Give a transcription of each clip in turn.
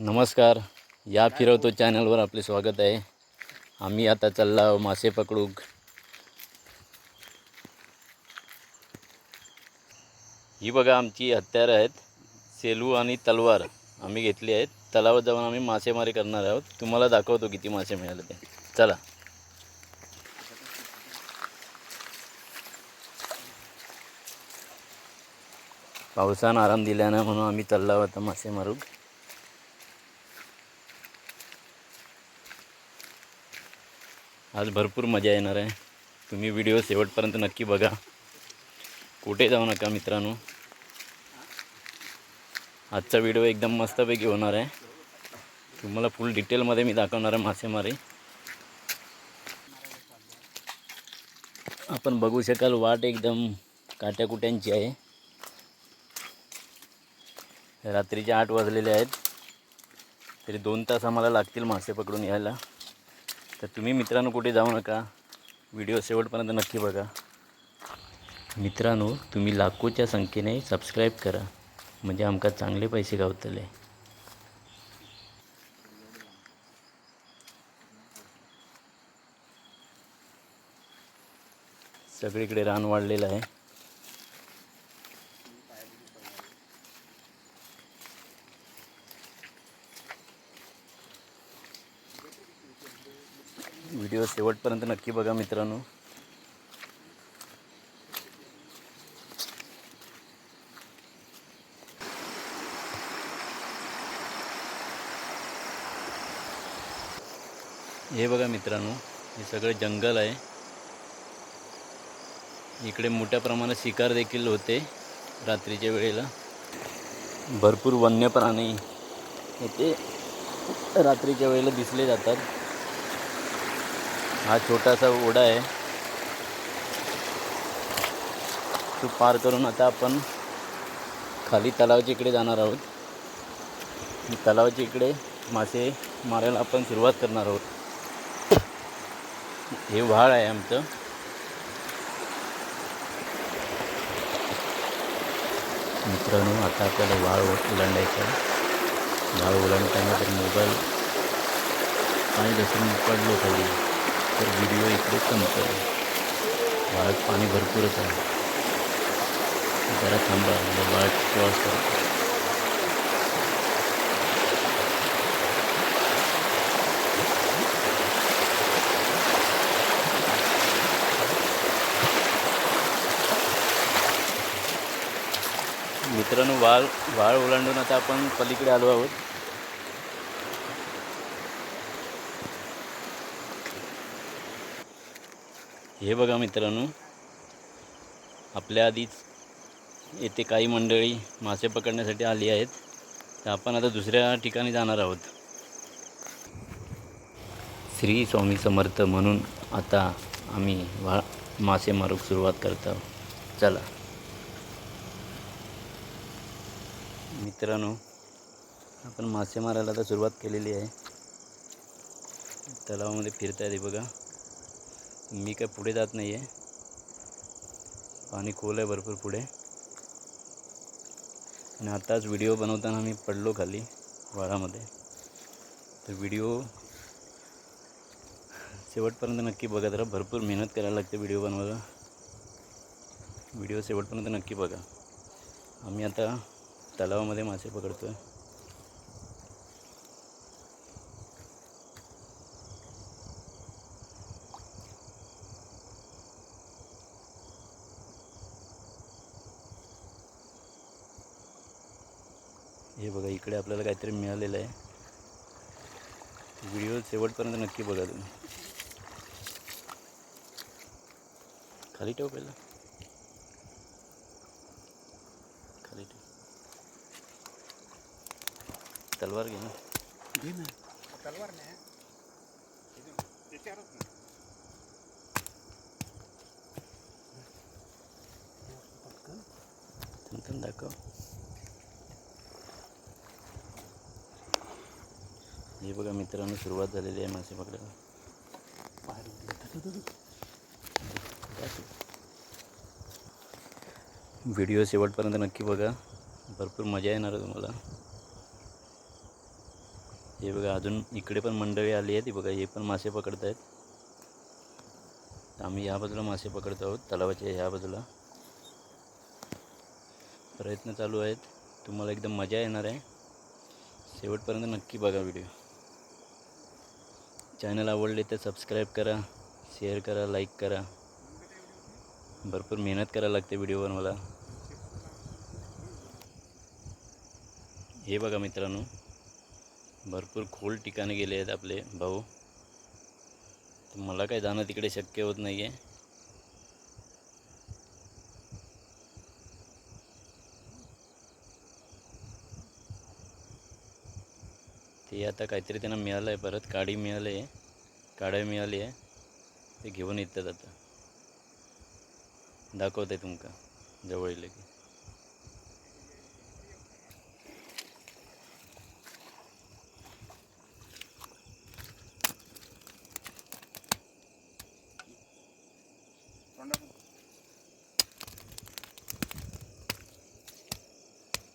नमस्कार. या फिरवतो चॅनलवर आपले स्वागत आहे. आम्ही आता चालला आहो मासे पकडूक. ही बघा आमची हत्यारं आहेत. सेलू आणि तलवार आम्ही घेतली आहेत. तलावात जाऊन आम्ही मासेमारी करणार आहोत. तुम्हाला दाखवतो किती मासे मिळाले ते. चला. पावसानं आराम दिल्यानं म्हणून आम्ही चाललो आता मासे मारूक. आज भरपूर मजा येणार आहे. तुम्ही व्हिडिओ शेवटपर्यंत नक्की बघा. कुठे जाऊ नका मित्रांनो. आजचा व्हिडिओ एकदम मस्तपैकी होणार आहे. तुम्हाला फुल डिटेलमध्ये मी दाखवणार आहे मासेमारी. आपण बघू शकाल वाट एकदम काट्याकुट्यांची आहे. रात्रीचे आठ वाजलेले आहेत. तरी दोन तास आम्हाला लागतील मासे पकडून यायला. तर तुम्ही मित्रांनो कुठे जाऊ नका. व्हिडिओ शेवटपर्यंत नक्की बघा. मित्रांनो तुम्ही लाखोच्या संख्येने सबस्क्राईब करा. म्हणजे आमका चांगले पैसे गावतले. सगळीकडे रान वाढलेलं आहे. व्हिडिओ शेवटपर्यंत नक्की बघा मित्रांनो. हे बघा मित्रांनो हे सगळं जंगल आहे. इकडे मोठ्या प्रमाणात शिकार देखील होते रात्रीच्या वेळेला. भरपूर वन्य प्राणी येथे रात्रीच्या वेळेला दिसले जातात. हा छोटासा ओढा आहे. तो पार करून आता आपण खाली तलावाच्या इकडे जाणार आहोत. तलावाच्या इकडे मासे मारायला आपण सुरुवात करणार आहोत. हे व्हाळ आहे आमचं. मित्रांनो आता आपल्याला वाळ ओलांडायचं आहे. वाळ ओलांडताना तर मोबाईल पाणी घसरून पडलो खाली. तर व्हिडिओ इकडे संपतो वाळात पाणी भरपूरच आहे. जरा थांबा वाळत क्रॉस करतो. मित्रांनो वाळ वाळ ओलांडून आता आपण पलीकडे आलो आहोत. हे बघा मित्रांनो आपल्या आधीच येथे काही मंडळी मासे पकडण्यासाठी आली आहेत. तर आपण आता दुसऱ्या ठिकाणी जाणार आहोत. श्री स्वामी समर्थ म्हणून आता आम्ही वा मासे मारूक सुरुवात करतो आहोत. चला. मित्रांनो आपण मासे मारायला आता सुरुवात केलेली आहे. तलावामध्ये फिरता येते बघा. मी काय पुढे जात नाही आहे पाणी खोल आहे भरपूर पुढे. आणि आताच व्हिडिओ बनवताना मी पडलो खाली वाळामध्ये तर व्हिडिओ शेवटपर्यंत नक्की बघा जरा. भरपूर मेहनत करायला लागते व्हिडिओ बनवायला. व्हिडिओ शेवटपर्यंत नक्की बघा. आम्ही आता तलावामध्ये मासे पकडतो आहे हे बघा इकडे आपल्याला काहीतरी मिळालेलं आहे. व्हिडिओ शेवटपर्यंत नक्की बघा तुम्ही. खाली ठेव पहिला. खाली ठेव. तलवार घे ना. तलवार नाही त्याच्यावरच नाही. दाखव. हे बघा मित्रांनो सुरुवात झालेली आहे मासे पकडायला. व्हिडिओ शेवटपर्यंत नक्की बघा. भरपूर मजा येणार आहे तुम्हाला. हे बघा अजून इकडे पण मंडळी आली आहेत. ती बघा हे पण मासे पकडत आहेत आम्ही ह्या बाजूला मासे पकडतो आहोत तलावाच्या ह्या बाजूला. प्रयत्न चालू आहेत. तुम्हाला एकदम मजा येणार आहे. शेवटपर्यंत नक्की बघा व्हिडिओ. चॅनल आवडले तर सबस्क्राईब करा शेअर करा लाईक करा. भरपूर मेहनत करायला लागते व्हिडिओवर मला. हे बघा मित्रांनो भरपूर खोल ठिकाणी गेले आहेत आपले भाऊ. मला काय जाणं तिकडे शक्य होत नाही आहे ते आता काहीतरी त्यांना मिळालं आहे परत. काडी मिळाली आहे. काड्या मिळाली आहे. ते घेऊन येतात आता. दाखवत आहे तुमका. जवळ येईल की.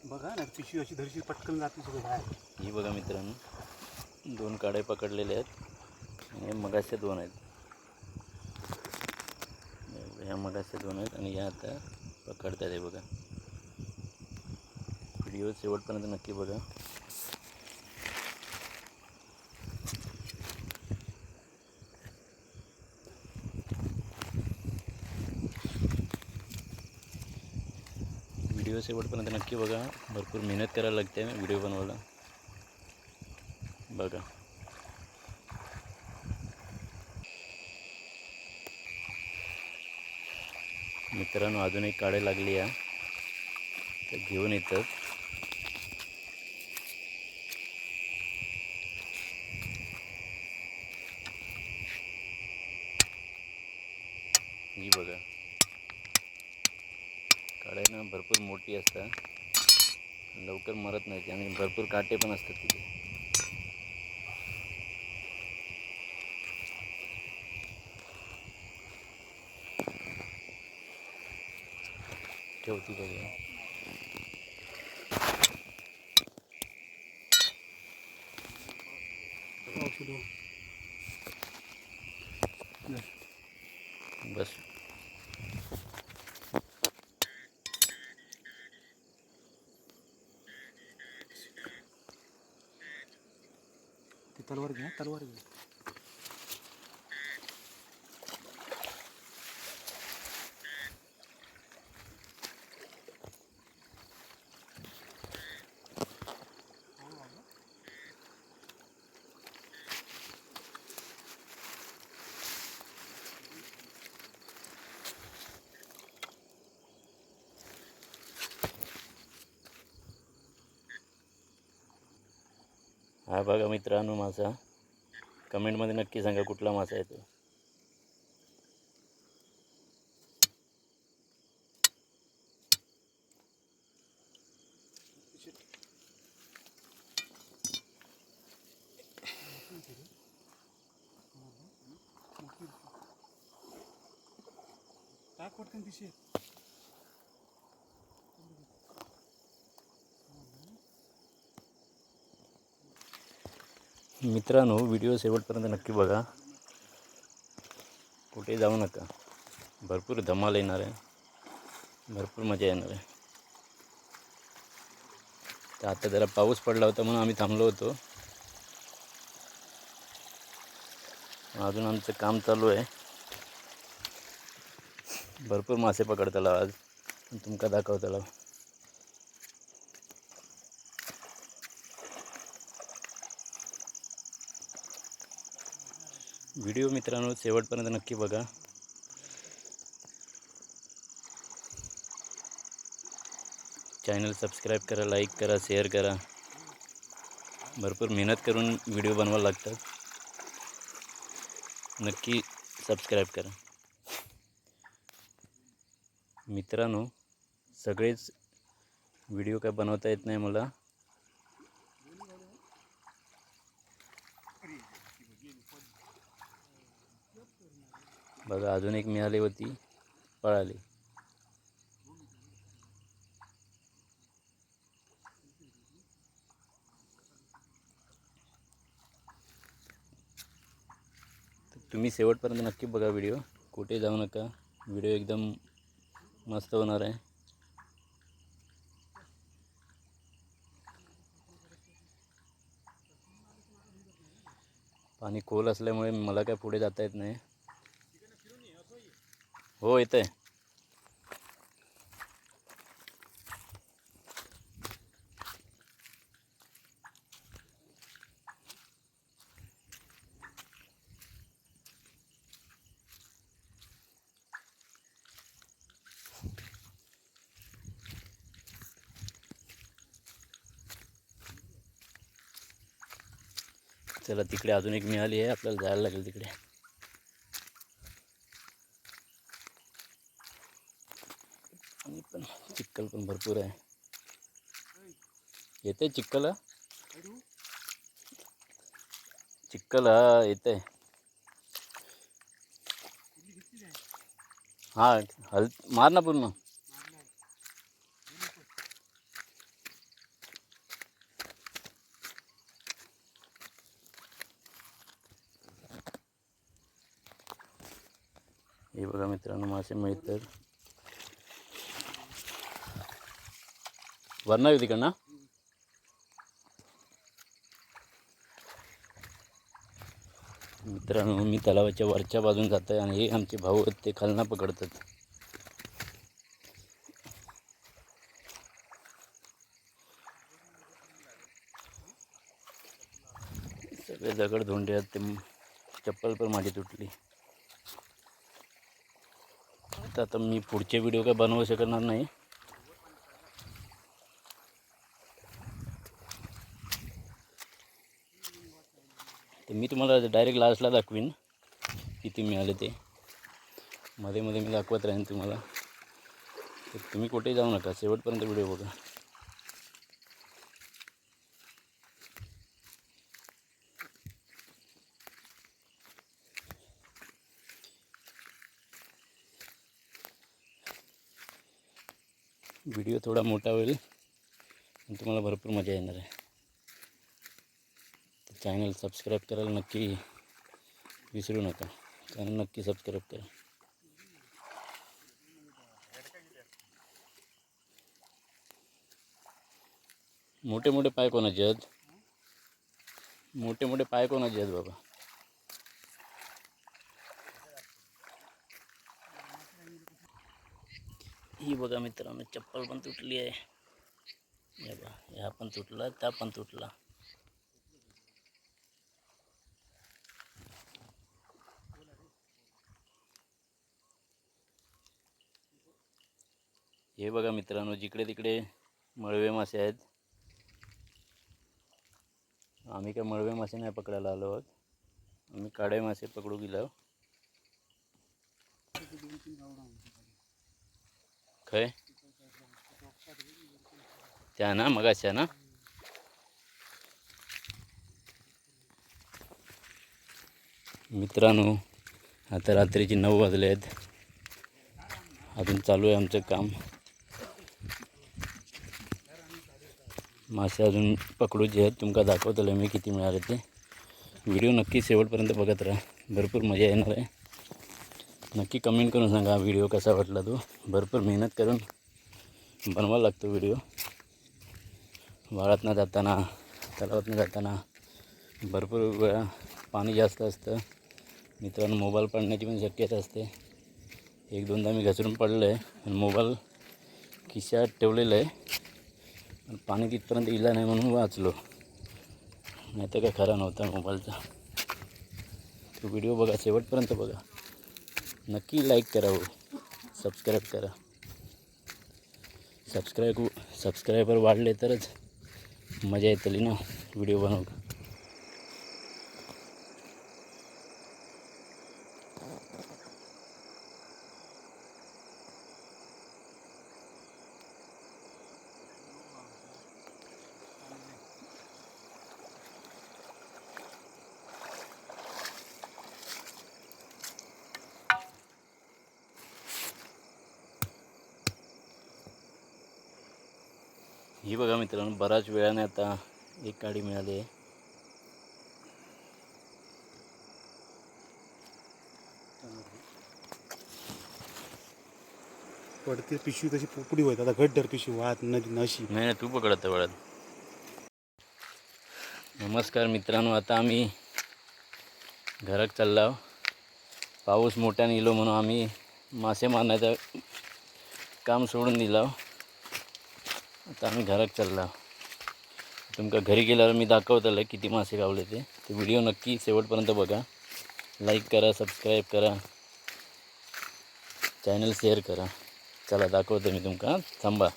बघा ना पिशवी अशी धरशी पटकन जाते सगळं बाहेर. ही बघा मित्रांनो. दोन काड्या पकडलेले आहेत. आणि मगाशे दोन आहेत. ह्या मगाशे दोन आहेत आणि ह्या आता पकडतात हे बघा. व्हिडिओ शेवटपर्यंत नक्की बघा. व्हिडिओ शेवटपर्यंत नक्की बघा. भरपूर मेहनत करायला लागते व्हिडिओ बनवायला. बघा. मित्रांनो अजून एक काढे लागली आहे तर घेऊन येतात ही बघा. काड्या ना भरपूर मोठी असतात. लवकर मरत नाही आणि भरपूर काटे पण असतात तिथे. ठेवती बघा औषध बस ती तलवार घ्या तलवार घ्या हा बघा मित्रांनो मासा कमेंटमध्ये नक्की सांगा कुठला मासा आहे तो टाक पटकन पिशवी मित्रांनो व्हिडिओ शेवटपर्यंत नक्की बघा. कुठे जाऊ नका. भरपूर धमाल येणार आहे. भरपूर मजा येणार आहे. तर आता जरा पाऊस पडला होता म्हणून आम्ही थांबलो होतो. अजून आमचं काम चालू आहे. भरपूर मासे पकडताला आज. तुमका दाखवताला. व्हिडिओ मित्रांनो शेवटपर्यंत नक्की बघा. चॅनल सबस्क्राईब करा लाईक करा शेअर करा. भरपूर मेहनत करून व्हिडिओ बनवायला लागतात. नक्की सबस्क्राईब करा. मित्रांनो सगळेच व्हिडिओ काय बनवता येत नाही मला. बघा अजून एक मिळाली होती पळाली. तुम्ही शेवटपर्यंत नक्की बघा व्हिडिओ. कुठे जाऊ नका. व्हिडिओ एकदम मस्त होणार आहे. पाणी खोल असल्यामुळे मला काय पुढे जाता येत नाही. हो येतं आहे चला तिकडे अजून एक मिळाली आहे आपल्याला जायला लागेल तिकडे आणि पण चिक्कल पण भरपूर आहे. येते चिक्कल? चिखल चिक्कल हा येते हा हल मार ना पूर्ण. हे बघा मित्रांनो मासे मिळतात. वरना येऊ तिकडनं. मित्रांनो मी तलावाच्या वरच्या बाजून जात आहे आणि हे आमचे भाऊ आहेत ते खालना पकडतात. सगळे दगड धोंडे आहेत ते चप्पल पण माझी तुटली. आता आता मी पुढचे व्हिडिओ काय बनवू शकणार नाही. मी तुम्हाला डायरेक्ट लास्टला दाखवीन किती मिळाले ते. मध्ये मध्ये मी दाखवत राहीन तुम्हाला. तर तुम्ही कुठेही जाऊ नका. शेवटपर्यंत व्हिडिओ बघा. व्हिडिओ थोडा मोठा होईल. आणि तुम्हाला भरपूर मजा येणार आहे. चॅनल सबस्क्राईब करायला नक्की विसरू नका. चॅनल नक्की सबस्क्राईब करा. मोठे मोठे पाय कोणाचे आहेत? मोठे मोठे पाय कोणाचे आहेत बाबा? ही बघा मित्रांनो चप्पल पण तुटली आहे. या बघा ह्या पण तुटला त्या पण तुटला. हे बघा मित्रांनो जिकडे तिकडे मळवे मासे आहेत. आम्ही काय मळवे मासे नाही पकडायला आलो आहोत. आम्ही काळे मासे पकडू गेलो खय त्या ना मगाच्या ना? मित्रांनो आता रात्रीचे नऊ वाजले आहेत. अजून चालू आहे आमचं काम. मासे अजून पकडू जे आहेत तुमका दाखवतले मी किती मिळाले ते. व्हिडिओ नक्की शेवटपर्यंत बघत राहा. भरपूर मजा येणार आहे. नक्की कमेंट करून सांगा व्हिडिओ कसा वाटला तो. भरपूर मेहनत करून बनवा लागतो व्हिडिओ. वाळातनं जाताना तलावातनं जाताना भरपूर वेळा पाणी जास्त असतं. मित्रांनो मोबाईल पडण्याची पण शक्यता असते. एक दोनदा मी घसरून पडलं आहे आणि मोबाईल खिशात ठेवलेलं आहे. पण पाणी तिथपर्यंत इला नाही म्हणून वाचलो. नाही तर काय खरा नव्हता मोबाईलचा. तो व्हिडिओ बघा शेवटपर्यंत बघा. नक्की लाईक करा हो. सबस्क्राईब करा. सबस्क्राईब सबस्क्रायबर वाढले तरच मजा येतली ना व्हिडिओ बनवून. मित्रांनो बऱ्याच वेळाने आता एक गाडी मिळाली आहे. पडते पिशवी कशी पोपडी होत आता घट्टर पिशवी वाहत नदी नशी नाही तू पकडत वळत नमस्कार मित्रांनो आता आम्ही घरात चाललो पाऊस मोठ्याने येलो म्हणून आम्ही मासे मारण्याचं काम सोडून दिलं आता आम्ही घरात चालला. तुमका घरी गेल्यावर मी दाखवतलं किती मासे गावले ते. ते व्हिडिओ नक्की शेवटपर्यंत बघा. लाईक करा सबस्क्राईब करा. चॅनल शेअर करा. चला दाखवतो मी तुमका. थांबा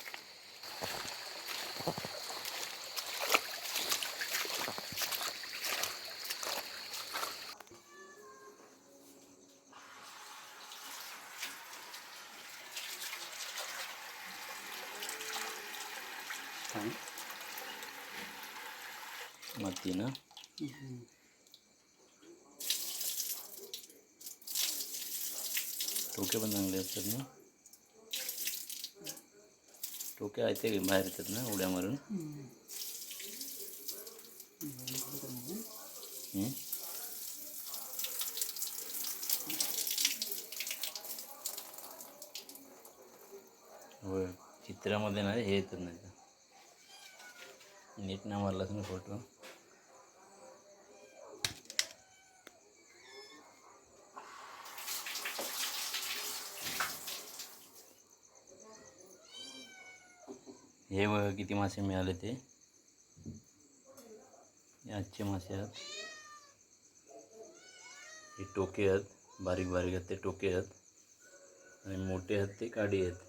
माती ना टोके पण चांगले असतात ना? टोके आहेत ते बाहेर येतात ना उड्या मारून होय चित्रामध्ये नाही हे येतात नाही नीट ना मारलास ना फोटो हे बघा किती मासे मिळाले ते. आजचे मासे आहेत. हे टोके आहेत. बारीक बारीक आहेत ते टोके आहेत. आणि मोठे आहेत ते काडी आहेत.